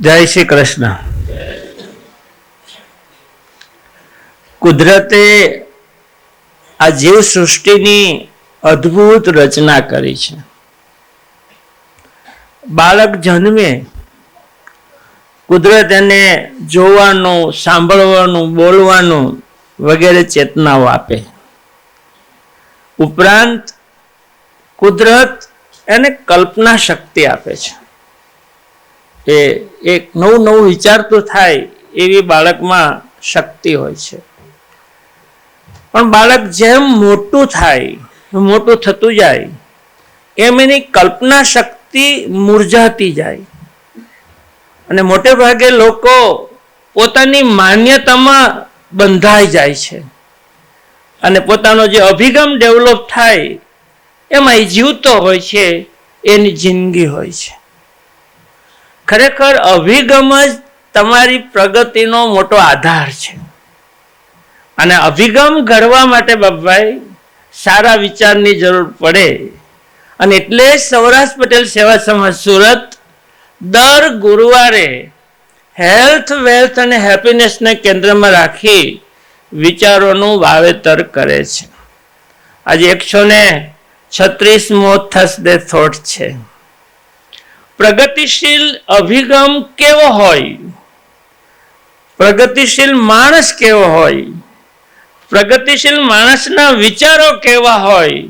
જય શ્રી કૃષ્ણ. કુદરતે આ જીવ સૃષ્ટિની અદ્ભુત રચના કરી છે. બાળક જન્મે, કુદરત એને જોવાનું, સાંભળવાનું, બોલવાનું વગેરે ચેતનાઓ આપે. ઉપરાંત, કુદરત એને કલ્પના શક્તિ આપે છે. એ એક નવું નવું વિચારતું થાય એવી બાળકમાં શક્તિ હોય છે. પણ બાળક જેમ મોટું થાય, મોટું થતું જાય, એમ એની કલ્પના શક્તિ મુરઝાતી જાય. અને મોટે ભાગે લોકો પોતાની માન્યતામાં બંધાઈ જાય છે. અને પોતાનો જે અભિગમ ડેવલપ થાય, એમાં એ જીવતો હોય છે, એની જિંદગી હોય છે. ખરેખર અભિગમ જ તમારી પ્રગતિનો મોટો આધાર છે. અને અભિગમ ઘડવા માટે બાપભાઈ સારા વિચારની જરૂર પડે. અને એટલે સૌરાષ્ટ્ર પટેલ સેવા સમાજ સુરત દર ગુરુવારે હેલ્થ, વેલ્થ અને હેપીનેસને કેન્દ્રમાં રાખી વિચારોનું વાવેતર કરે છે. આજે એકસો ને છત્રીસમો થર્સડે થોટ છે. પ્રગતિશીલ અભિગમ કેવો હોય? પ્રગતિશીલ માણસ કેવો હોય? પ્રગતિશીલ માણસના વિચારો કેવા હોય?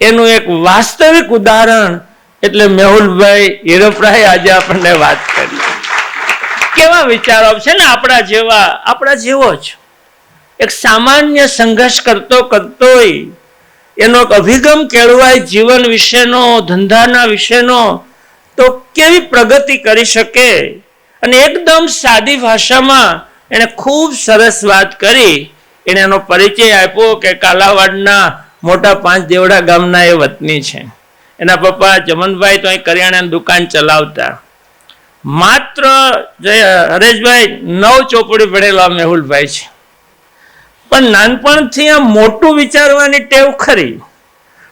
એનું એક વાસ્તવિક ઉદાહરણ એટલે મેહુલભાઈ હીરપરાએ આજે આપણને વાત કરી. કેવા વિચારો છે ને આપણા જેવા? આપણા જેવો જ. એક સામાન્ય સંઘર્ષ કરતો કરતોય એનો અભિગમ કેળવાય જીવન વિશેનો, ધંધાના વિશેનો કેવી પ્રગતિ કરી શકે? અને એકદમ સાદી ભાષામાં એણે ખૂબ સરસ વાત કરી. એણે એનો પરિચય આપ્યો કે કાલાવાડના મોટા પાંચ દેવડા ગામના એ વતની છે. એના પપ્પા જમનભાઈ તો અહીં કરિયાણાની દુકાન ચલાવતા. માત્ર હરેશભાઈ નવ ચોપડી પડેલા મેહુલભાઈ છે. પણ નાનપણથી આ મોટું વિચારવાની ટેવ ખરી.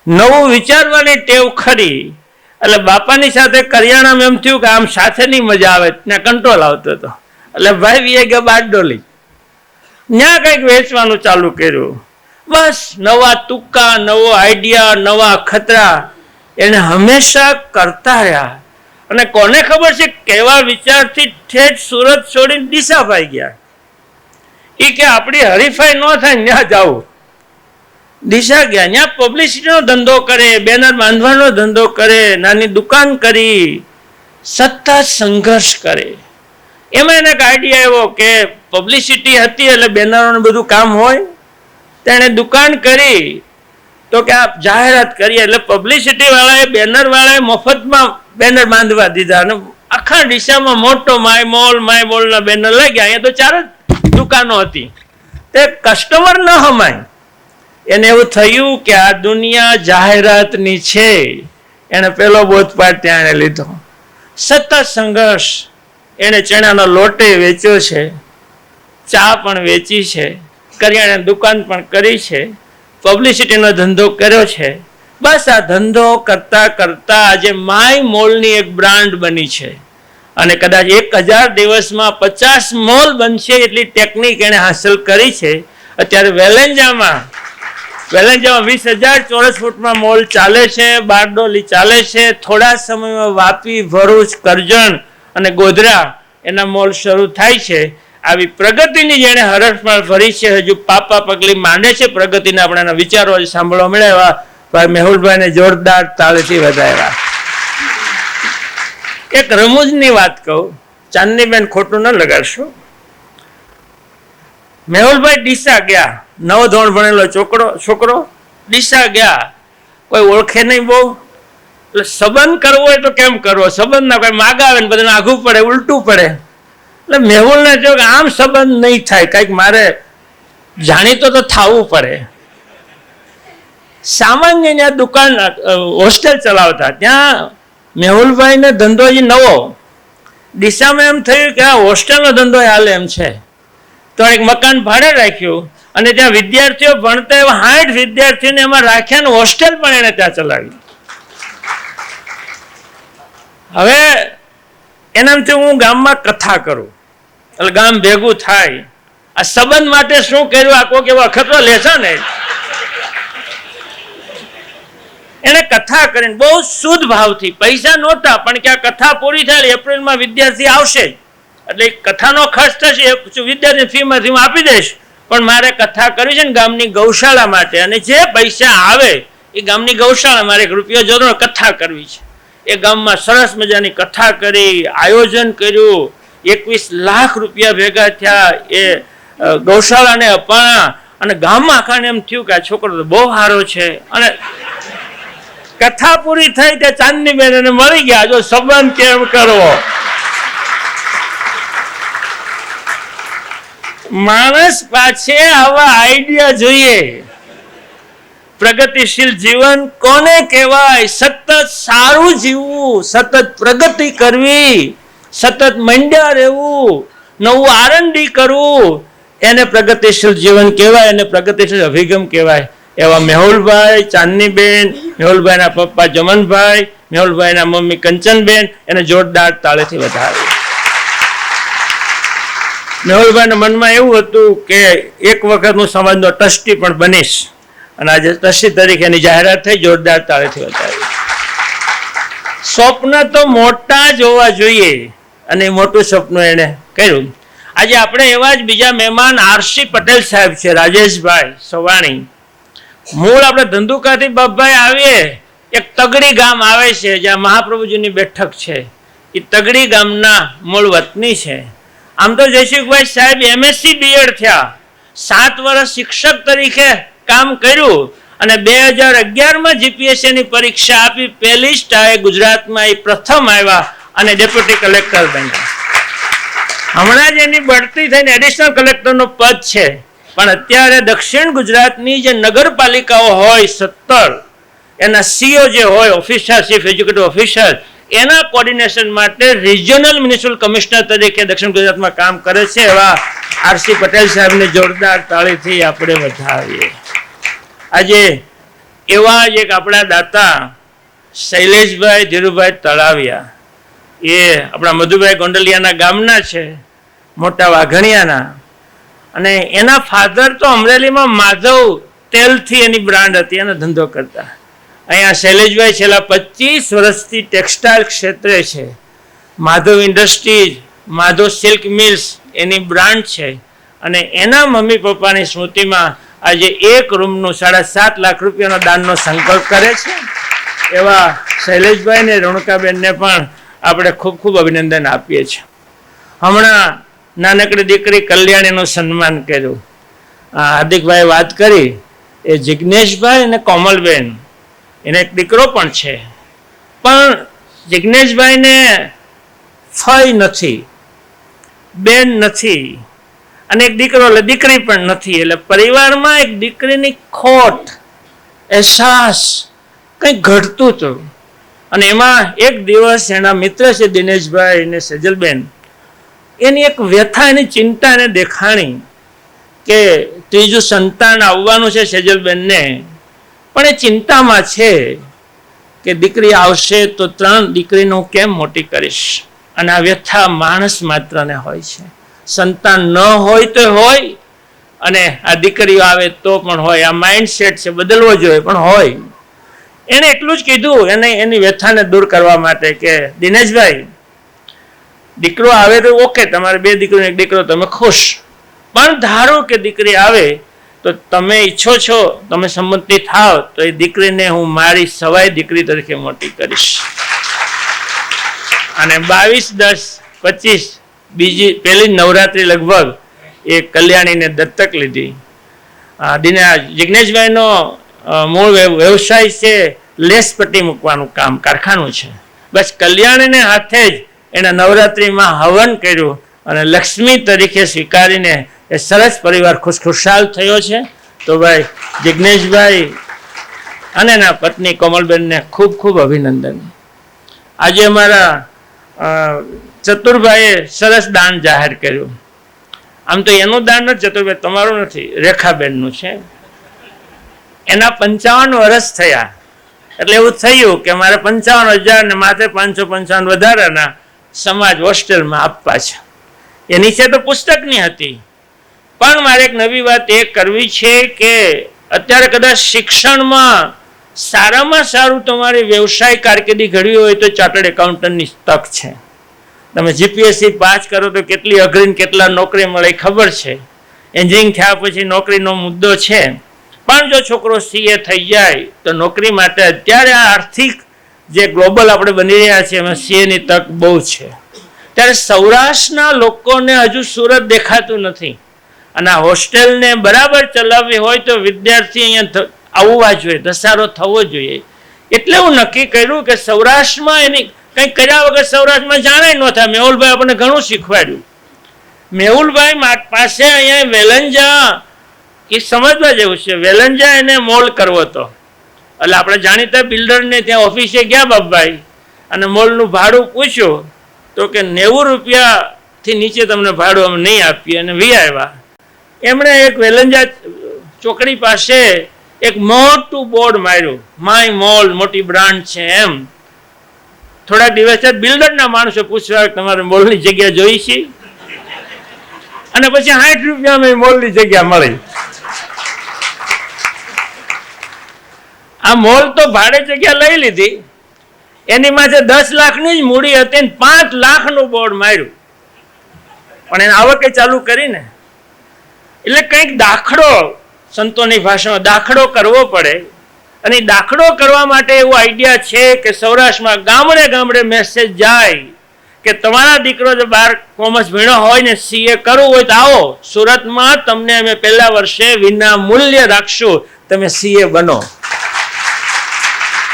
નવું વિચારવાની ટેવ ખરી. એટલે બાપાની સાથે કરિયાણામાં એમ થયું કે આમ સાથે નહીં મજા આવે, ત્યાં કંટ્રોલ આવતો હતો. એટલે ભાઈ વીએ ગયા બારડોલી. ત્યાં કંઈક વેચવાનું ચાલુ કર્યું. બસ નવા તુક્કા, નવો આઈડિયા નવા ખતરા એને હંમેશા કરતા રહ્યા. અને કોને ખબર છે કેવા વિચારથી ઠેઠ સુરત છોડીને દિશા પાઈ ગયા. એ કે આપણી હરીફાઈ ન થાય ત્યાં જાવું દિશા ગયા ત્યાં પબ્લિસિટીનો ધંધો કરે, બેનર બાંધવાનો ધંધો કરે, નાની દુકાન કરી, સત્તા સંઘર્ષ કરે. એમાં એને આઈડિયા આવ્યો કે પબ્લિસિટી હતી એટલે બેનરોનું બધું કામ હોય. તેણે દુકાન કરી, તો કે આ જાહેરાત કરીએ એટલે પબ્લિસિટી વાળાએ, બેનર વાળાએ મફતમાં બેનર બાંધવા દીધા. અને આખા દિશામાં મોટો માય મોલ માય મોલના બેનર લાગ્યા. અહીંયા તો ચાર જ દુકાનો હતી. તે કસ્ટમર ન હમાય. એને એવું થયું કે આ દુનિયા જાહેરાતની છે. એને પેલો બોધપાઠ ત્યાં એણે લીધો. સતત સંઘર્ષ. એણે ચણાનો લોટે વેચ્યો છે. ચા પણ વેચી છે. કરિયાણાની દુકાન પણ કરી છે. પબ્લિસિટીનો ધંધો કર્યો છે. બસ આ ધંધો કરતાં કરતાં આજે માય મોલની એક બ્રાન્ડ બની છે. અને કદાચ એક હજાર દિવસમાં પચાસ મોલ બનશે એટલી ટેકનિક એણે હાંસલ કરી છે. અત્યારે વેલેન્જામાં વેલેન્જામાં વીસ હજાર ચોરસ ફૂટમાં મોલ ચાલે છે, બારડોલી ચાલે છે, થોડા સમયમાં વાપી, ભરૂચ, કરજણ અને ગોધરા એના મોલ શરૂ થાય છે. આવી પ્રગતિની જેણે હરસમાં ભરી છે, હજુ પાપા પગલી માંડે છે પ્રગતિના આપણે એના વિચારો સાંભળવા મળ્યા ભાઈ મેહુલભાઈને જોરદાર તાળેથી વધાર્યા. એક રમૂજની વાત કહું, ચાંદનીબેન ખોટું ન લગાડશો. મેહુલભાઈ ડીસા ગયા. નવ ધોરણ ભણેલો છોકરો છોકરો ડીસા ગયા. કોઈ ઓળખે નહીં બહુ. એટલે સંબંધ કરવો હોય તો કેમ કરવો? સંબંધ ના કોઈ માગાવે ને બધાને આઘું પડે, ઉલટું પડે. એટલે મેહુલને જો કે આમ સંબંધ નહીં થાય, કંઈક મારે જાણીતો તો થવું પડે. સામાન્ય ત્યાં દુકાન હોસ્ટેલ ચલાવતા. ત્યાં મેહુલભાઈને ધંધો હજી નવો. દિશામાં એમ થયું કે આ હોસ્ટેલનો ધંધો હાલે એમ છે. તો એક મકાન ભાડે રાખ્યું. અને ત્યાં વિદ્યાર્થીઓ ભણતા એવા હાઠ વિદ્યાર્થીઓને એમાં રાખ્યા ને હોસ્ટેલ પણ એને ત્યાં ચલાવી હવે એનાથી હું ગામમાં કથા કરું. એટલે ગામ ભેગું થાય. આ સંબંધ માટે શું કર્યું? આ કોઈક એવો અખતરો લેશે ને? એને કથા કરીને બહુ શુદ્ધ ભાવથી, પૈસા નહોતા, પણ કે આ કથા પૂરી થાય એપ્રિલમાં વિદ્યાર્થી આવશે. એટલે કથાનો ખર્ચ થશે, એ વિદ્યાર્થી ફીમાંથી હું આપી દઈશ. પણ મારે કથા કરવી છે ને ગામની ગૌશાળા માટે, અને જે પૈસા આવે, એ ગામની ગૌશાળા મારે એક રૂપિયો જરૂર કથા કરવી છે. એ ગામમાં સરસ મજાની કથા કરી, આયોજન કર્યું, એકવીસ લાખ રૂપિયા ભેગા થયા એ ગૌશાળાને અપાણા, અને ગામમાં આખાને એમ થયું કે આ છોકરો તો બહુ સારો છે. અને કથા પૂરી થઈ તે ચાંદની બેન એને મળી ગયા, જો સંબંધ કેમ કરવો? માણસ પાછે આવા આઈડિયા જોઈએ. પ્રગતિશીલ જીવન કોને કહેવાય? સતત સારું જીવવું, સતત પ્રગતિ કરવી, સતત મંડ્યા રહેવું, નવું આરંડી કરવું, એને પ્રગતિશીલ જીવન કહેવાય અને પ્રગતિશીલ અભિગમ કહેવાય. એવા મેહુલભાઈ, ચાંદનીબેન, મેહુલભાઈના પપ્પા જમનભાઈ, મેહુલભાઈના મમ્મી કંચનબેન, એને જોરદાર તાળેથી વધાવી મેહુલભાઈના મનમાં એવું હતું કે એક વખત સમાજનો ટ્રસ્ટી પણ બનીશ. અને આજે ટ્રસ્ટી તરીકે એની જાહેરાત થઈ, જોરદાર તાળેથી બતાવી. સ્વપ્ન તો મોટા જ હોવા જોઈએ, અને મોટું સપનું એણે કર્યું. આજે આપણે એવા જ બીજા મહેમાન આરસી પટેલ સાહેબ છે, રાજેશભાઈ સવાણી. મૂળ આપણે ધંધુકાથી બાપભાઈ આવીએ, એક તગડી ગામ આવે છે, જ્યાં મહાપ્રભુજીની બેઠક છે. એ તગડી ગામના મૂળ વતની છે. આમ તો જયસુખભાઈ સાહેબ એમએસસી બીએડ થયા. સાત વર્ષ શિક્ષક તરીકે કામ કર્યું અને બે હજાર અગિયારમાં જીપીએસસીની પરીક્ષા આપી. પહેલી જ ટાએ ગુજરાતમાં એ પ્રથમ આવ્યા અને ડેપ્યુટી કલેક્ટર બન્યા. હમણાં જ એની બઢતી થઈને એડિશનલ કલેક્ટરનું પદ છે. પણ અત્યારે દક્ષિણ ગુજરાતની જે નગરપાલિકાઓ હોય સત્તર, એના સીઓ જે હોય ઓફિસર ચીફ એજ્યુકેટિવ ઓફિસર એના કોર્ડિનેશન માટે રિજિયોનલ મ્યુનિસિપલ કમિશનર તરીકે દક્ષિણ ગુજરાતમાં કામ કરે છે એવા આરસી પટેલ સાહેબને જોરદાર તાળીથી આપણે વધાવીએ. આજે એવા જ એક આપણા દાતા શૈલેષભાઈ ધીરુભાઈ તળાવિયા. એ આપણા મધુભાઈ ગોંડલિયાના ગામના છે, મોટા વાઘણિયાના. અને એના ફાધર તો અમરેલીમાં માધવ તેલથી એની બ્રાન્ડ હતી, એનો ધંધો કરતા. અહીંયા શૈલેષભાઈ છેલ્લા પચીસ વર્ષથી ટેક્સટાઇલ ક્ષેત્રે છે. Madhav industries, Madhav silk mills એની બ્રાન્ડ છે. અને એના મમ્મી પપ્પાની સ્મૃતિમાં આજે એક રૂમનું સાડા સાત લાખ રૂપિયાનો દાનનો સંકલ્પ કરે છે. એવા શૈલેષભાઈ ને રણુકાબેનને પણ આપણે ખૂબ ખૂબ અભિનંદન આપીએ છીએ. હમણાં નાનકડી દીકરી કલ્યાણીનું સન્માન કર્યું. હાર્દિકભાઈ વાત કરી. એ જિજ્ઞેશભાઈ અને કોમલબેન એને એક દીકરો પણ છે. પણ જિજ્ઞેશભાઈને ફઈ નથી, બેન નથી અને એક દીકરો એટલે દીકરી પણ નથી. એટલે પરિવારમાં એક દીકરીની ખોટ, અહેસાસ કંઈક ઘટતું હતું અને એમાં એક દિવસ એના મિત્ર છે દિનેશભાઈ અને સેજલબેન, એની એક વ્યથા, એની ચિંતા, એને દેખાણી કે ત્રીજું સંતાન આવવાનું છે સેજલબેનને. પણ એ ચિંતામાં છે કે દીકરી આવશે તો ત્રણ દીકરીનું કેમ મોટી કરીશ? અને આ વ્યથા માણસ માત્રને હોય છે. સંતાન ન હોય તો હોય, અને આ દીકરીઓ આવે તો પણ હોય. આ માઇન્ડ સેટ છે, બદલવો જોઈએ, પણ હોય. એણે એટલું જ કીધું, એને એની વ્યથાને દૂર કરવા માટે કે, દિનેશભાઈ, દીકરો આવે તો ઓકે તમારે બે દીકરીનો એક દીકરો, તમે ખુશ. પણ ધારો કે દીકરી આવે તો તમે ઈચ્છો છો, તમે સંમતિ થાવ, તો એ દીકરીને હું મારી સવાઈ દીકરી તરીકે મોટી કરીશ. અને બાવીસ, દસ, પચીસ, બીજી, પહેલી નવરાત્રી લગભગ એ કલ્યાણીને દત્તક લીધી. દિને જિજ્ઞેશભાઈનો મૂળ વ્યવસાય છે લેસ પટ્ટી મૂકવાનું કામ, કારખાનું છે. બસ કલ્યાણીને હાથે જ એણે નવરાત્રિમાં હવન કર્યું. અને લક્ષ્મી તરીકે સ્વીકારીને એ સરસ પરિવાર ખુશખુશાલ થયો છે. તો ભાઈ જિજ્ઞેશભાઈ અને એના પત્ની કોમલબેનને ખૂબ ખૂબ અભિનંદન. આજે અમારા ચતુરભાઈએ સરસ દાન જાહેર કર્યું. આમ તો એનું દાન નથી ચતુરભાઈ, તમારું નથી, રેખાબેનનું છે. એના પંચાવન વર્ષ થયા. એટલે એવું થયું કે મારે પંચાવન હજાર ને માથે પાંચસો પંચાવન વધારાના સમાજ હોસ્ટેલમાં આપવા છે. એ નીચે તો પુસ્તકની હતી. પણ મારે એક નવી વાત એ કરવી છે કે અત્યારે કદાચ શિક્ષણમાં સારામાં સારું તમારી વ્યવસાય કારકિર્દી ઘડવી હોય તો ચાર્ટર્ડ એકાઉન્ટન્ટની તક છે. તમે જીપીએસસી પાસ કરો તો કેટલી અઘરીને કેટલા નોકરી મળે ખબર છે. એન્જિનિયરિંગ થયા પછી નોકરીનો મુદ્દો છે. પણ જો છોકરો સીએ થઈ જાય તો નોકરી માટે અત્યારે આ આર્થિક જે ગ્લોબલ આપણે બની રહ્યા છીએ એમાં સીએની તક બહુ છે. ત્યારે સૌરાષ્ટ્રના લોકોને હજુ સુરત દેખાતું નથી. અને આ હોસ્ટેલને બરાબર ચલાવવી હોય તો વિદ્યાર્થી અહીંયા આવવા જોઈએ, ધસારો થવો જોઈએ. એટલે હું નક્કી કર્યું કે સૌરાષ્ટ્રમાં એની કંઈક કર્યા વગર સૌરાષ્ટ્રમાં જાણે ન થાય. મેહુલભાઈ આપણને ઘણું શીખવાડ્યું. મેહુલભાઈ પાસે અહીંયા વેલંજા, એ સમજવા જેવું છે. વેલંજા એને મોલ કરવો હતો. એટલે આપણે જાણીતા બિલ્ડરને ત્યાં ઓફિસે ગયા બાપભાઈ. અને મોલનું ભાડું પૂછ્યું. તો કે નેવું રૂપિયાથી નીચે તમને ભાડું અમે નહીં આપીએ અને વી આવ્યા. એમણે એક વેલંજા ચોકડી પાસે એક મોટું બોર્ડ માર્યું. માય મોલ મોટી બ્રાન્ડ છે એમ. થોડા દિવસ બિલ્ડરના માણસો પૂછવા, તમારે મોલની જગ્યા જોઈ છે? અને પછી સાઠ રૂપિયામાં એ મોલની જગ્યા મળી. આ મોલ તો ભાડે જગ્યા લઈ લીધી. એની માથે દસ લાખની જ મૂડી હતી ને પાંચ લાખનું બોર્ડ માર્યું. પણ એને આવકે ચાલુ કરીને. એટલે કંઈક દાખલો સંતોની ભાષામાં દાખલો કરવો પડે. અને દાખલો કરવા માટે એવો આઈડિયા છે કે સૌરાષ્ટ્રમાં ગામડે ગામડે મેસેજ જાય કે તમારા દીકરો જો બાર કોમર્સ ભણ્યો હોય ને સીએ કરવું હોય તો આવો. સુરતમાં તમને અમે પહેલા વર્ષે વિના મૂલ્ય રાખશું. તમે સીએ બનો.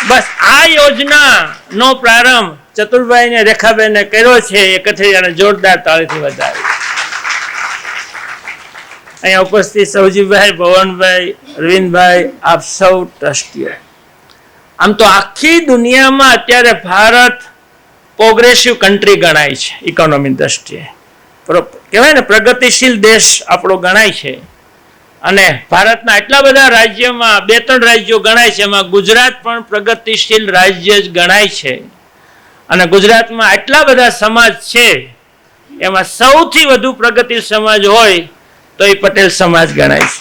બસ આ યોજના નો પ્રારંભ ચતુરભાઈ ને રેખાબેને કર્યો છે, એ કથેરિયાને જોરદાર તાળીથી વધાવી અહીંયા ઉપસ્થિત સૌજીભાઈ ભવનભાઈ, અરવિંદભાઈ, આપ સૌ ટ્રસ્ટીઓ. આમ તો આખી દુનિયામાં અત્યારે ભારત પ્રોગ્રેસિવ કન્ટ્રી ગણાય છે ઇકોનોમી દ્રષ્ટિએ. કહેવાય ને, પ્રગતિશીલ દેશ આપણો ગણાય છે. અને ભારતના એટલા બધા રાજ્યોમાં, બે ત્રણ રાજ્યો ગણાય છે, એમાં ગુજરાત પણ પ્રગતિશીલ રાજ્ય જ ગણાય છે. અને ગુજરાતમાં આટલા બધા સમાજ છે, એમાં સૌથી વધુ પ્રગતિ સમાજ હોય તો એ પટેલ સમાજ ગણાય છે.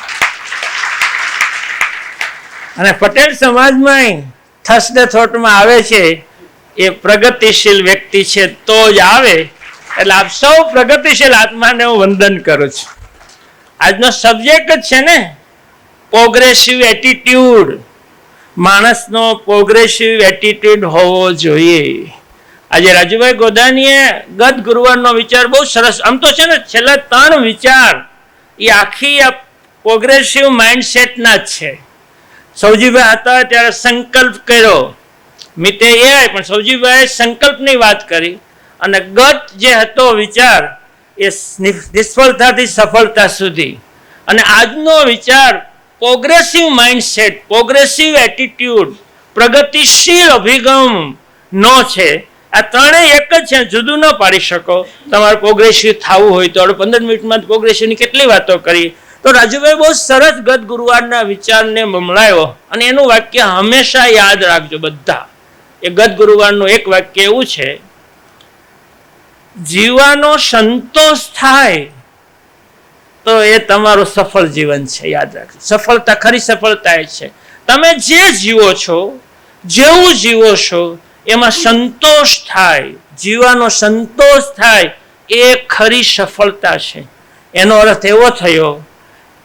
અને પટેલ સમાજમાં થસને થોટમાં આવે છે, એ પ્રગતિશીલ વ્યક્તિ છે તો જ આવે. એટલે આપ સૌ પ્રગતિશીલ આત્માને હું વંદન કરું છું. આજનો સબ્જેક્ટ જ છે ને પ્રોગ્રેસિવ એટીટ્યુડ માણસનો પ્રોગ્રેસિવ એટીટ્યુડ હોવો જોઈએ. આજે રાજુભાઈ ગોદાનીએ ગત ગુરુવારનો વિચાર બહુ સરસ, આમ તો છે ને છેલ્લા ત્રણ વિચાર, એ આખી આ પ્રોગ્રેસિવ માઇન્ડસેટના જ છે. સૌજીભાઈ હતા ત્યારે સંકલ્પ કર્યો. મિતે એ પણ સૌજીભાઈ સંકલ્પની વાત કરી. અને ગત જે હતો વિચાર એ નિષ્ફળતાથી સફળતા સુધી. અને આજનો વિચાર પ્રોગ્રેસિવ માઇન્ડસેટ પ્રોગ્રેસિવ એટીટ્યુડ પ્રગતિશીલ અભિગમ નો છે. આ ત્રણેય એક જ છે, જુદું ન પાડી શકો. તમારે પ્રોગ્રેસિવ થવું હોય તો આપણે પંદર મિનિટમાં પ્રોગ્રેસિવની કેટલી વાતો કરી. તો રાજુભાઈ બહુ સરસ ગત ગુરુવારના વિચારને બમલાયો અને એનું વાક્ય હંમેશા યાદ રાખજો બધા. એ ગત ગુરુવારનું એક વાક્ય એવું છે જીવાનો સંતોષ થાય, તો એ તમારું સફળ જીવન છે, યાદ રાખજો. સફળતા ખરી સફળતા એ છે. તમે જે જીવો છો, જેવું જીવો છો, એમાં સંતોષ થાય જીવાનો સંતોષ થાય, એ ખરી સફળતા છે. એનો અર્થ એવો થયો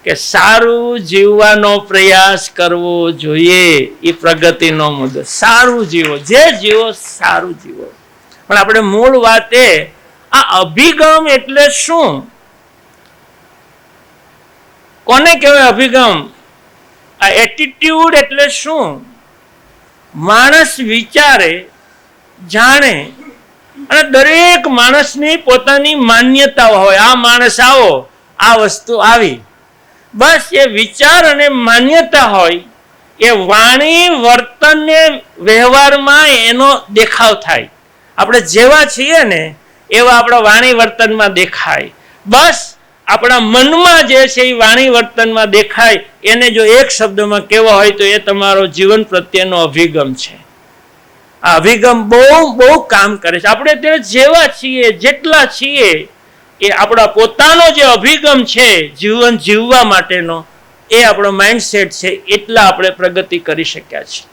કે સારું જીવવાનો પ્રયાસ કરવો જોઈએ, એ પ્રગતિનો મુદ્દો. સારું જીવો, જે જીવો સારું જીવો. પણ આપણે મૂળ વાત એ આ અભિગમ એટલે શું? કોને કહેવાય અભિગમ? આ એટીટ્યુડ એટલે શું? માણસ વિચારે, જાણે, અને દરેક માણસની પોતાની માન્યતા હોય. આ માણસ આવો, આ વસ્તુ આવી. બસ એ વિચાર અને માન્યતા હોય, એ વાણી વર્તન ને વ્યવહારમાં એનો દેખાવ થાય. આપણે જેવા છીએ ને એવા આપણા વાણી વર્તનમાં દેખાય. બસ આપણા મનમાં જે છે એ વાણી વર્તનમાં દેખાય. એને જો એક શબ્દમાં કહેવા હોય તો એ તમારો જીવન પ્રત્યેનો અભિગમ છે. આ અભિગમ બહુ બહુ કામ કરે છે. આપણે તે જેવા છીએ, જેટલા છીએ, એ આપણા પોતાનો જે અભિગમ છે, જીવન જીવવા માટેનો, એ આપણો માઇન્ડસેટ છે, એટલા આપણે પ્રગતિ કરી શક્યા છીએ.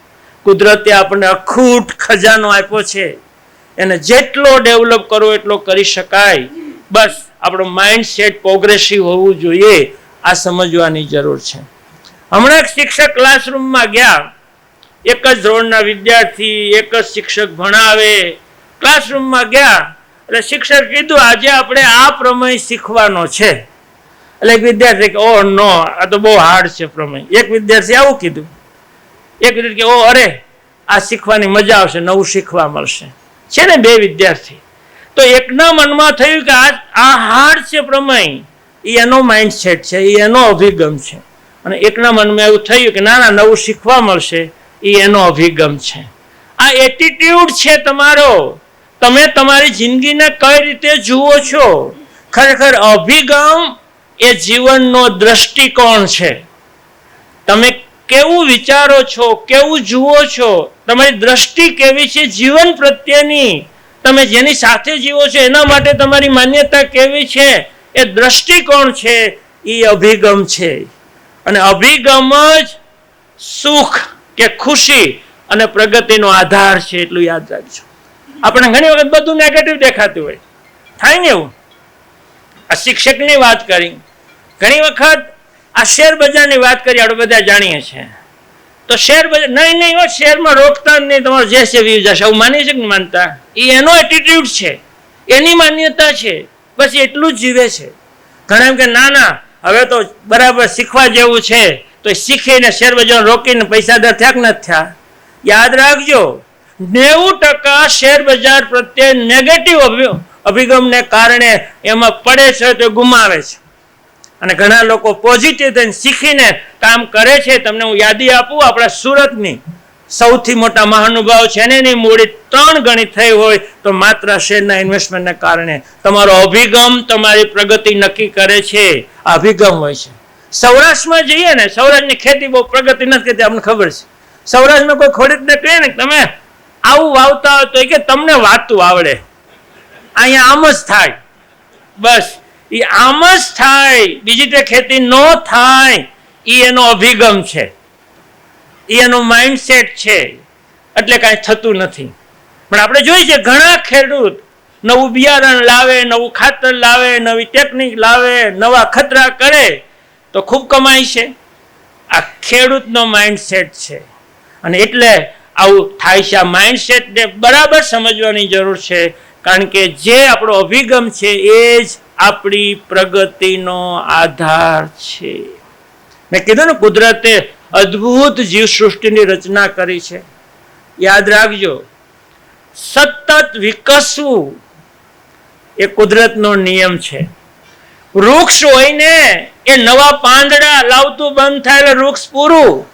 કુદરતે આપણને અખૂટ ખજાનો આપ્યો છે. એને જેટલો ડેવલપ કરો એટલો કરી શકાય. બસ, આપણો માઇન્ડસેટ પ્રોગ્રેસિવ હોવું જોઈએ, આ સમજવાની જરૂર છે. હમણાં એક શિક્ષક ક્લાસરૂમમાં ગયા. એક જ ધોરણના વિદ્યાર્થી, એક જ શિક્ષક ભણાવે. ક્લાસરૂમમાં ગયા. એટલે શિક્ષક કીધું, આજે આપણે આ પ્રમેય શીખવાનો છે. એટલે એક વિદ્યાર્થી કે, ઓહ, નો, આ તો બહુ હાર્ડ છે પ્રમેય. એક વિદ્યાર્થી આવું કીધું. એક વિદ્યાર્થી કે ઓ અરે, આ શીખવાની મજા આવશે, નવું શીખવા મળશે. છે ને બે વિદ્યાર્થી? તો એકના મનમાં થયું કે આ આ હાર્ડ છે પ્રમેય, એ એનો માઇન્ડસેટ છે, એ એનો અભિગમ છે. અને એકના મનમાં એવું થયું કે ના ના, નવું શીખવા મળશે, એ એનો અભિગમ છે. આ એટીટ્યુડ છે તમારો. તમે તમારી જિંદગીને કઈ રીતે જુઓ છો? ખરેખર અભિગમ એ જીવનનો દ્રષ્ટિકોણ છે. તમે કેવું વિચારો છો, કેવું જુઓ છો તમારી દ્રષ્ટિ કેવી છે, જીવન પ્રત્યેની? તમે જેની સાથે જીવો છો, એના માટે તમારી માન્યતા કેવી છે? એ દ્રષ્ટિકોણ છે, એ અભિગમ છે. અને અભિગમ જ સુખ કે ખુશી અને પ્રગતિનો આધાર છે, એટલું યાદ રાખજો. આપણે ઘણી વખત બધું નેગેટિવ દેખાતું હોય. થાય ને એવું? આ શિક્ષકની વાત કરી. ઘણી વખત આ શેર બજારની વાત કરી, આપણે બધા જાણીએ છીએ. તો શેર બજાર નહીં નહીં હોય શેરમાં રોકતા નહીં, તમારો જે છે વ્યૂ જશે. આવું માની છે કે માનતા? એ એનો એટીટ્યુડ છે. એની માન્યતા છે. બસ એટલું જ જીવે છે. ઘણા એમ કે, ના ના, હવે તો બરાબર શીખવા જેવું છે. તો શીખીને શેર બજાર રોકીને પૈસાદાર થયા કે નથી થયા? યાદ રાખજો, નેવું ટકા શેર બજાર પ્રત્યે નેગેટિવ અભિગમને કારણે એમાં પડે છે તો ગુમાવે છે. અને ઘણા લોકો પોઝિટિવ થઈને શીખીને કામ કરે છે. તમને હું યાદી આપું, આપણા સુરતની સૌથી મોટા મહાનુભાવ છે ને, એની મૂડી ત્રણ ગણી થઈ હોય તો માત્ર શેરના ઇન્વેસ્ટમેન્ટને કારણે તમારો અભિગમ તમારી પ્રગતિ નક્કી કરે છે. આ અભિગમ હોય છે. સૌરાષ્ટ્રમાં જઈએ ને, સૌરાષ્ટ્રની ખેતી બહુ પ્રગતિ નથી કરતી, આપણને ખબર છે. સૌરાષ્ટ્રમાં કોઈ ખોડીને કહે ને તમે આવું વાવતા હોય તો કે તમને વાતું આવડે. અહીંયા આમ જ થાય. બસ. એ આમ જ થાય. બીજી તે ખેતી ન થાય. એ એનો અભિગમ છે. એ એનો માઇન્ડસેટ છે. એટલે કાંઈ થતું નથી. પણ આપણે જોઈએ છે ઘણા ખેડૂત નવું બિયારણ લાવે, નવું ખાતર લાવે, નવી ટેકનિક લાવે, નવા ખતરા કરે, તો ખૂબ કમાય છે. આ ખેડૂતનો માઇન્ડસેટ છે. અને એટલે આવું થાય છે. આ માઇન્ડસેટને બરાબર સમજવાની જરૂર છે. કારણ કે જે આપણો અભિગમ છે, એ જ આપણી પ્રગતિનો આધાર છે. મેં કીધું ને, કુદરતે અદ્ભુત જીવસૃષ્ટિની રચના કરી છે. યાદ રાખજો, સતત વિકસવું એ કુદરતનો નિયમ છે. વૃક્ષ હોય ને એ નવા પાંદડા લાવતું બંધ થાય વૃક્ષ પૂરું.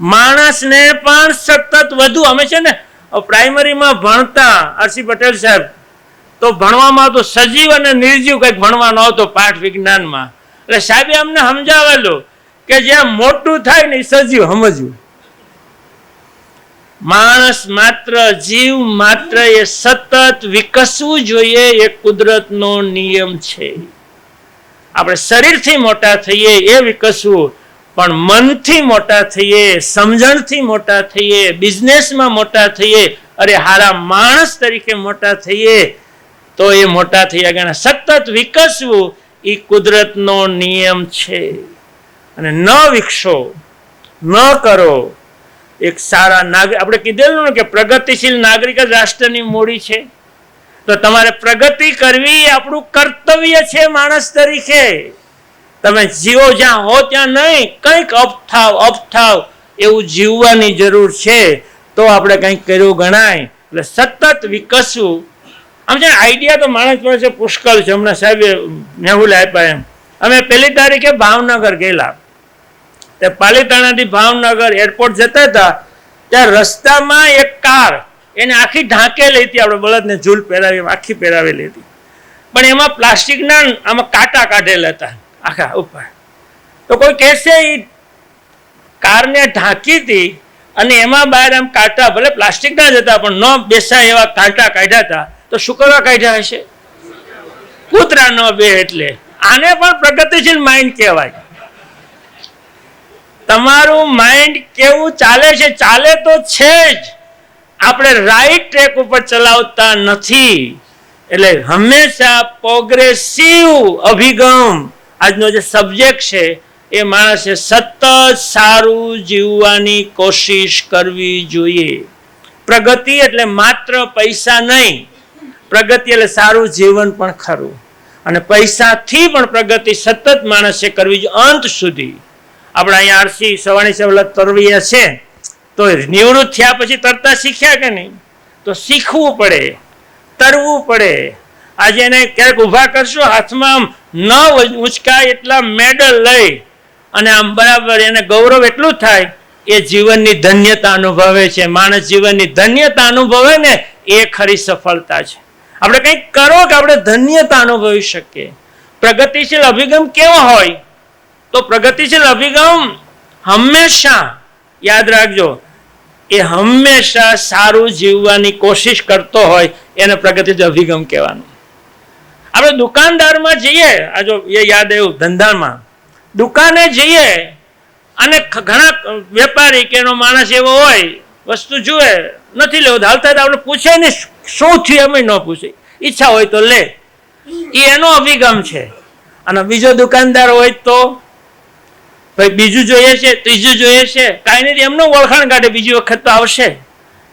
માણસને પણ સતત વધુ, અમે છે ને પ્રાઇમરીમાં ભણતા આરસી પટેલ સાહેબ, તો ભણવામાં તો સજીવ અને નિર્જીવ કંઈક ભણવાનો હતો પાઠ વિજ્ઞાનમાં. એટલે સાહેબે અમને સમજાવેલું કે જ્યાં મોટું થાય ને એ સજીવ સમજવું. માણસ માત્ર, જીવ માત્ર, એ સતત વિકસવું જોઈએ એ કુદરતનો નિયમ છે. આપણે શરીરથી મોટા થઈએ એ વિકસવું પણ મનથી મોટા થઈએ, સમજણથી મોટા થઈએ, બિઝનેસમાં મોટા થઈએ, અરે હારા માણસ તરીકે મોટા થઈએ, તો એ મોટા થયા ગણા સતત વિકસવું એ કુદરતનો નિયમ છે. અને ન વિકસો, ન કરો. એક સારા નાગરિક, આપણે કીધેલું ને કે પ્રગતિશીલ નાગરિક જ રાષ્ટ્રની મૂડી છે. તો તમારે પ્રગતિ કરવી આપણું કર્તવ્ય છે માણસ તરીકે. તમે જીવો જ્યાં હો ત્યાં નહીં, કંઈક અપથાવ અપથાવ એવું જીવવાની જરૂર છે. તો આપણે કંઈક કર્યું ગણાય. એટલે સતત વિકસવું. આમ છે આઈડિયા તો માણસ પાસે પુષ્કળ છે. હમણાં સાહેબે મેહુલ આપ્યા એમ. અમે પહેલી તારીખે ભાવનગર ગયેલા. તે પાલીતાણાથી ભાવનગર એરપોર્ટ જતા હતા. ત્યાં રસ્તામાં એક કાર, એને આખી ઢાંકેલી હતી. આપણે બળદને ઝૂલ પહેરાવી, આખી પહેરાવેલી હતી. પણ એમાં પ્લાસ્ટિકના આમાં કાંટા કાઢેલા હતા. આખા ઉપર તો કોઈ કહેશે એ કારને ઢાંકી હતી અને એમાં બહાર આમ કાંટા, ભલે પ્લાસ્ટિકના જ હતા, પણ ન બેસાય એવા કાંટા કાઢ્યા હતા, તો શું કરવા કાઢ્યા હશે? કૂતરા ન બે એટલે. આને પણ પ્રગતિશીલ માઇન્ડ કહેવાય. તમારું માઇન્ડ કેવું ચાલે છે? ચાલે તો છે જ. આપણે રાઈટ ટ્રેક ઉપર ચલાવતા નથી. એટલે હંમેશા પ્રોગ્રેસિવ અભિગમ. આજનો જે સબ્જેક્ટ છે, એ માણસે સતત સારું જીવવાની કોશિશ કરવી જોઈએ. પ્રગતિ એટલે માત્ર પૈસા નહીં, પ્રગતિ એટલે સારું જીવન પણ ખરું. અને પૈસાથી પણ પ્રગતિ સતત માણસે કરવી જોઈએ અંત સુધી. આપણે અહીંયા આરસી સવાણી સવલત તરવીયા છે, તો નિવૃત્ત થયા પછી તરતા શીખ્યા કે નહીં? તો શીખવું પડે, તરવું પડે. આજે એને ક્યારેક ઊભા કરશો, હાથમાં ન ઉંચકાય એટલા મેડલ લઈ અને આમ બરાબર એને ગૌરવ એટલું થાય, એ જીવનની ધન્યતા અનુભવે છે. માણસ જીવનની ધન્યતા અનુભવે ને એ ખરી સફળતા છે. આપણે કંઈક કરો કે આપણે ધન્યતા અનુભવી શકીએ. પ્રગતિશીલ અભિગમ કેવો હોય? તો પ્રગતિશીલ અભિગમ હંમેશા, યાદ રાખજો, એ હંમેશા સારું જીવવાની કોશિશ કરતો હોય, એને પ્રગતિશીલ અભિગમ કહેવાનું. આપણે દુકાનદારમાં જઈએ, આ જો એ યાદ આવ્યું ધંધામાં. દુકાને જઈએ અને ઘણા વેપારી કે એનો માણસ એવો હોય, વસ્તુ જુએ, નથી લેવું, હાલતા આપણે પૂછે ને શું થયું એમ ન પૂછે. ઈચ્છા હોય તો લે. એ એનો અભિગમ છે. અને બીજો દુકાનદાર હોય તો, ભાઈ બીજું જોઈએ છે, ત્રીજું જોઈએ છે, કાંઈ નથી, એમનો ઓળખાણ કાઢે, બીજી વખત તો આવશે.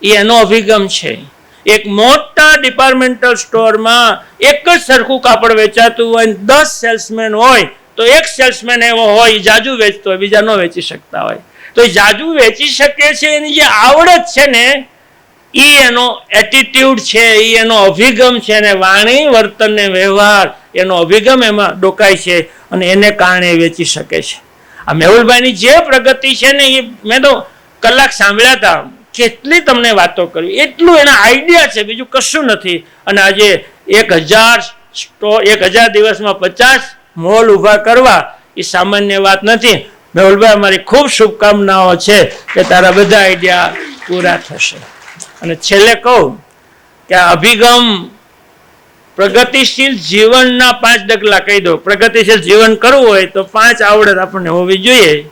એ એનો અભિગમ છે. એક મોટા ડિપાર્ટમેન્ટલ સ્ટોરમાં એક જ સરખું કાપડ વેચાતું હોય દસ સેલ્સમેન હોય, તો એક સેલ્સમેન એવો હોય જાજુ વેચતો હોય, બીજા ન વેચી શકતા હોય. તો જાજુ વેચી શકે છે, એની જે આવડત છે ને એ એનો એટીટ્યુડ છે એ એનો અભિગમ છે ને વાણી વર્તન ને વ્યવહાર એનો અભિગમ એમાં ડોકાય છે અને એને કારણે વેચી શકે છે. આ મેહુલભાઈની જે પ્રગતિ છે ને એ મેં તો કલાક સાંભળ્યા હતા કેટલી તમને વાતો કરી? એટલું એના આઈડિયા છે, બીજું કશું નથી. અને આજે એક હજાર સ્ટો એક હજાર દિવસમાં પચાસ મોલ ઊભા કરવા, એ સામાન્ય વાત નથી. મેહુલભાઈ, અમારી ખૂબ શુભકામનાઓ છે કે તારા બધા આઈડિયા પૂરા થશે. અને છેલ્લે કહું કે આ અભિગમ પ્રગતિશીલ જીવનના પાંચ ડગલા કહી દો પ્રગતિશીલ જીવન કરવું હોય તો પાંચ આવડત આપણને હોવી જોઈએ.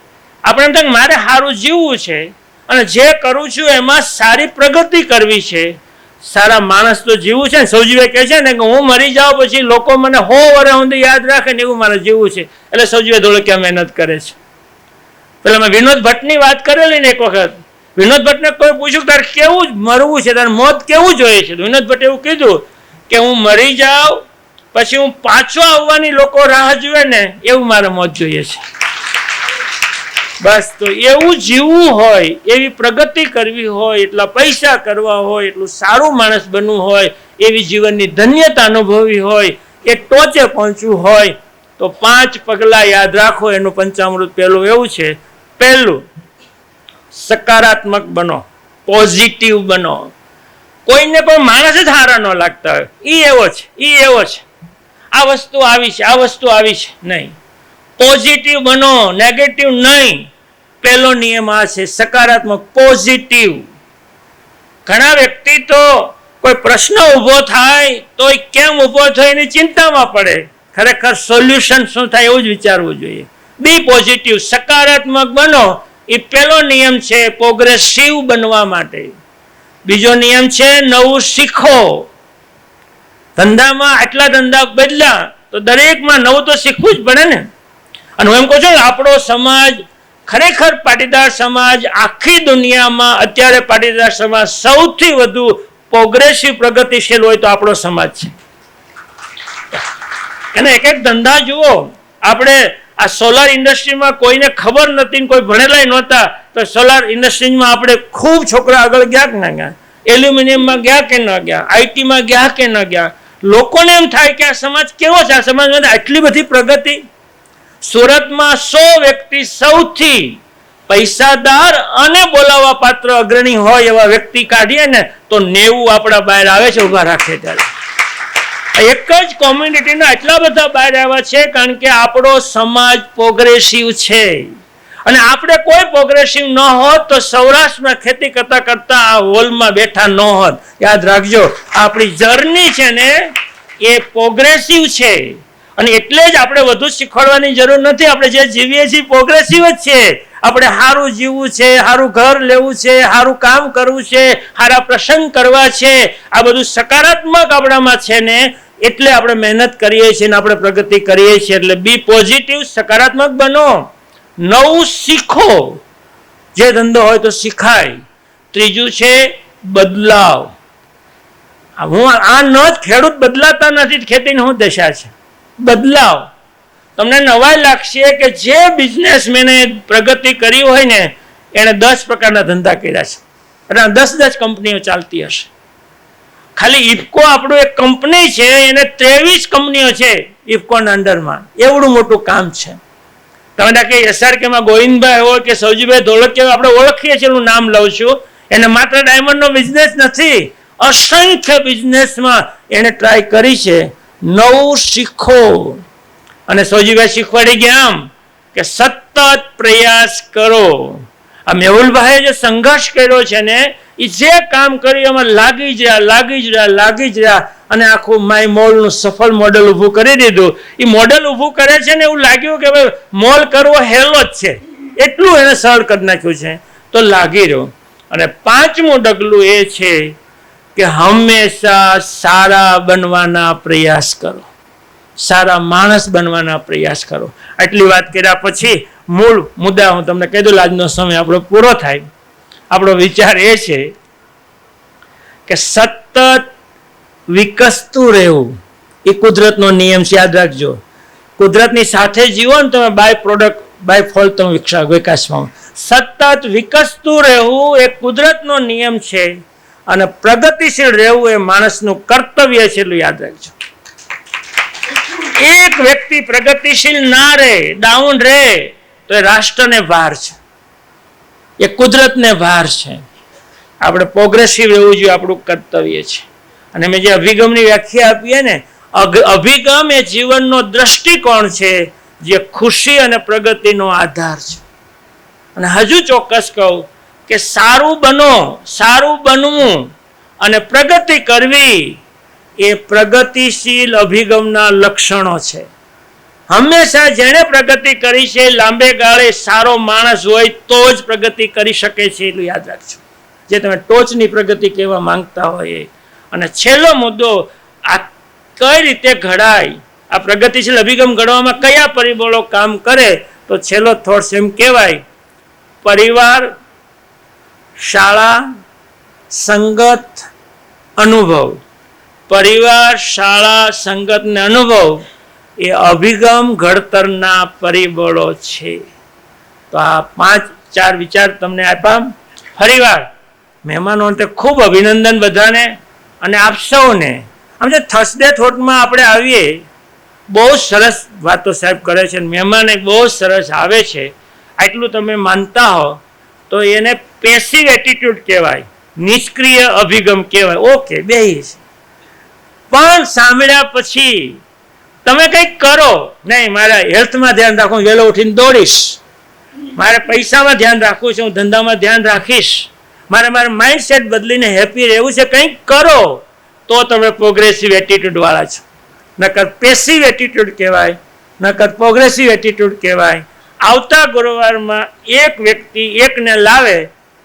આપણે એમ થાય મારે સારું જીવવું છે. અને જે કરું છું એમાં સારી પ્રગતિ કરવી છે. સારા માણસ તો જીવવું છે ને સૌજીભાઈ કહે છે ને કે હું મરી જાઉં પછી લોકો મને હો વરે સુધી યાદ રાખે ને એવું મારે જીવવું છે. એટલે સૌજીભાઈ ધોળકિયા મહેનત કરે છે. પેલા મેં વિનોદ ભટ્ટની વાત કરેલી ને એક વખત. વિનોદ ભટ્ટને કોઈ પૂછ્યું તારે કેવું મરવું છે, તારે મોત કેવું જોઈએ છે? વિનોદ ભટ્ટે એવું કીધું કે હું મરી જાઉં પછી હું પાછો આવવાની લોકો રાહ જુએ ને એવું મારે મોત જોઈએ છે. બસ, તો એવું જીવવું હોય, એવી પ્રગતિ કરવી હોય, એટલા પૈસા કરવા હોય, એટલું સારું માણસ બનવું હોય, એવી જીવનની ધન્યતા અનુભવી હોય, એ ટોચે પહોંચવું હોય, તો પાંચ પગલાં યાદ રાખો, એનું પંચામૃત પહેલું એવું છે. પહેલું, સકારાત્મક બનો, પોઝિટિવ બનો. કોઈને પણ માણસ જ હારા ન લાગતા હોય. એ એવો છે એ એવો છે. આ વસ્તુ આવી છે, આ વસ્તુ આવી છે. નહીં. પોઝિટિવ બનો નેગેટિવ નહીં. પહેલો નિયમ આ છે, સકારાત્મક પોઝિટિવ ઘણા વ્યક્તિ તો કોઈ પ્રશ્ન ઊભો થાય તો એ કેમ ઊભો થયો એની ચિંતામાં પડે. ખરેખર સોલ્યુશન શું થાય એવું જ વિચારવું જોઈએ. બી પોઝિટિવ સકારાત્મક બનો. એ પહેલો નિયમ છે પ્રોગ્રેસિવ બનવા માટે. બીજો નિયમ છે, નવું શીખો. ધંધામાં આટલા ધંધા બદલ્યા તો દરેકમાં નવું તો શીખવું જ પડે ને. અને હું એમ કહું છું ને આપણો સમાજ ખરેખર પાટીદાર સમાજ આખી દુનિયામાં અત્યારે પાટીદાર સમાજ સૌથી વધુ પ્રોગ્રેસિવ પ્રગતિશીલ હોય તો આપણો સમાજ છે. અને એક એક ધંધા જુઓ, આપણે આ સોલાર ઇન્ડસ્ટ્રીમાં કોઈને ખબર નથી કોઈ ભણેલા નહોતા, તો સોલાર ઇન્ડસ્ટ્રીમાં આપણે ખૂબ છોકરા આગળ ગયા કે ના ગયા? એલ્યુમિનિયમમાં ગયા કે ન ગયા? આઈટીમાં ગયા કે ન ગયા? લોકોને એમ થાય કે આ સમાજ કેવો છે? આ સમાજમાં આટલી બધી પ્રગતિ સુરતમાં સો વ્યક્તિ સૌથી પૈસાદાર અને બોલાવવા પાત્ર અગ્રણી હોય એવા વ્યક્તિ કાઢીએ ને તો નેવું આપણા બહાર આવે છે, ઊભા રાખે ત્યારે. એક જ કોમ્યુનિટીના એટલા બધા બહાર આવ્યા છે, કારણ કે આપણો સમાજ પ્રોગ્રેસિવ છે. અને આપણે કોઈ પ્રોગ્રેસિવ ન હોત તો સૌરાષ્ટ્રમાં ખેતી કરતા કરતા આ હોલમાં બેઠા ન હોત. યાદ રાખજો, આપણી જર્ની છે ને એ પ્રોગ્રેસિવ છે. અને એટલે જ આપણે વધુ શીખવાડવાની જરૂર નથી. આપણે જે જીવીએ છીએ પ્રોગ્રેસિવ જ છે. આપણે સારું જીવવું છે સારું ઘર લેવું છે સારું કામ કરવું છે સારા પ્રસંગ કરવા છે. આ બધું સકારાત્મક આપણામાં છે ને, એટલે આપણે મહેનત કરીએ છીએ ને આપણે પ્રગતિ કરીએ છીએ. એટલે બી પોઝિટિવ સકારાત્મક બનો. નવું શીખો. જે ધંધો હોય તો શીખાય. ત્રીજું છે બદલાવ. હું આ ન જ ખેડૂત બદલાતા નથી, ખેતીની હું દશા છે. બદલાવ. તમને નવાઈ લાગશે કે જે બિઝનેસમેને પ્રગતિ કરી હોય ને, એણે દસ પ્રકારના ધંધા કર્યા છે. અને દસ દસ કંપનીઓ ચાલતી હશે. ખાલી ઇફકો આપણું એક કંપની છે, એને ત્રેવીસ કંપનીઓ છે, ઇફકોના અંડરમાં. એવડું મોટું કામ છે. તમે કે એસઆરકેમાં ગોવિંદભાઈ હોય કે સૌજીભાઈ ધોળકિયા આપણે ઓળખીએ છીએ, એનું નામ લઉં છું. એને માત્ર ડાયમંડનો બિઝનેસ નથી, અસંખ્ય બિઝનેસમાં એણે ટ્રાય કરી છે. નવું શીખો. અને સૌજીભાઈ શીખવાડી ગયા આમ કે સતત પ્રયાસ કરો. આ મેહુલભાઈએ જે સંઘર્ષ કર્યો છે ને એ જે કામ કર્યું એમાં લાગી જ રહ્યા, લાગી જ રહ્યા, લાગી જ રહ્યા અને આખું માય મોલનું સફળ મોડલ ઊભું કરી દીધું. એ મોડલ ઊભું કરે છે ને એવું લાગ્યું કે ભાઈ મોલ કરવો હેલો જ છે. એટલું એને સરળ કરી નાખ્યું છે. તો લાગી રહ્યો. અને પાંચમું ડગલું એ છે કે હંમેશા સારા બનવાના પ્રયાસ કરો. સારા માણસ બનવાના પ્રયાસ કરો. આટલી વાત કર્યા પછી મૂળ મુદ્દા હું તમને કહી દઉં આજનો સમય આપણો પૂરો થાય. આપણો વિચાર એ છે કે સતત વિકસતું રહેવું એ કુદરતનો નિયમ છે. યાદ રાખજો. કુદરતની સાથે જીવો ને તમે બાય પ્રોડક્ટ બાય ફોલ તમે વિકસા વિકાસમાં સતત વિકસતું રહેવું એ કુદરતનો નિયમ છે. અને પ્રગતિશીલ રહેવું એ માણસનું કર્તવ્ય છે એટલું યાદ રાખજો. એક વ્યક્તિ પ્રગતિશીલ ના રહે ડાઉન રહે, તો એ રાષ્ટ્રને ભાર છે. એ કુદરતને ભાર છે. આપણે પ્રોગ્રેસિવ રહેવું જોઈએ, આપણું કર્તવ્ય છે. અને મેં જે અભિગમની વ્યાખ્યા આપીએ ને અભિગમ એ જીવનનો દ્રષ્ટિકોણ છે, જે ખુશી અને પ્રગતિનો આધાર છે. અને હજુ ચોક્કસ કહું કે સારું બનો, સારું બનવું અને પ્રગતિ કરવી એ પ્રગતિશીલ અભિગમના લક્ષણો છે. હંમેશા જેણે પ્રગતિ કરી છે, લાંબે ગાળે સારો માણસ હોય તો જ પ્રગતિ કરી શકે છે એટલું યાદ રાખજો. જે તમે ટોચની પ્રગતિ કહેવા માંગતા હોય. અને છેલ્લો મુદ્દો, આ કઈ રીતે ઘડાય? આ પ્રગતિશીલ અભિગમ ઘડવામાં કયા પરિબળો કામ કરે? તો છેલ્લો થોડ્સ એમ કહેવાય, પરિવાર શાળા, સંગત, અનુભવ. પરિવાર, શાળા સંગતને અનુભવ એ અભિગમ ઘડતરના પરિબળો છે. તો આ પાંચ, ચાર વિચાર તમને આપ્યા. ફરીવાર મહેમાનો અંતે ખૂબ અભિનંદન બધાને અને આપ સૌને. આમ જે થર્સડે થોટમાં આપણે આવીએ, બહુ સરસ વાતો સાહેબ કરે છે મહેમાન બહુ સરસ આવે છે. આટલું તમે માનતા હો. તો એને પેસિવ એટીટ્યુડ કહેવાય, નિષ્ક્રિય અભિગમ કહેવાય. ઓકે બે પણ સાંભળ્યા પછી તમે કંઈક કરો. નહીં, મારા હેલ્થમાં ધ્યાન રાખવું, વહેલો ઉઠીને દોડીશ. મારે પૈસામાં ધ્યાન રાખવું છે, હું ધંધામાં ધ્યાન રાખીશ. મારે મારે માઇન્ડસેટ બદલીને હેપી રહેવું છે, કંઈક કરો, તો તમે પ્રોગ્રેસિવ એટીટ્યુડ વાળા છો. નકર પેસિવ એટીટ્યુડ કહેવાય, નકર પ્રોગ્રેસિવ એટીટ્યુડ કહેવાય. આવતા ગુરુવારમાં એક વ્યક્તિ એકને લાવે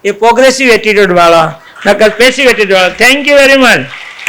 એ પ્રોગ્રેસિવ એટીટ્યુડ વાળા, નકર પેસિવ એટીટ્યુડ વાળા. Thank you very much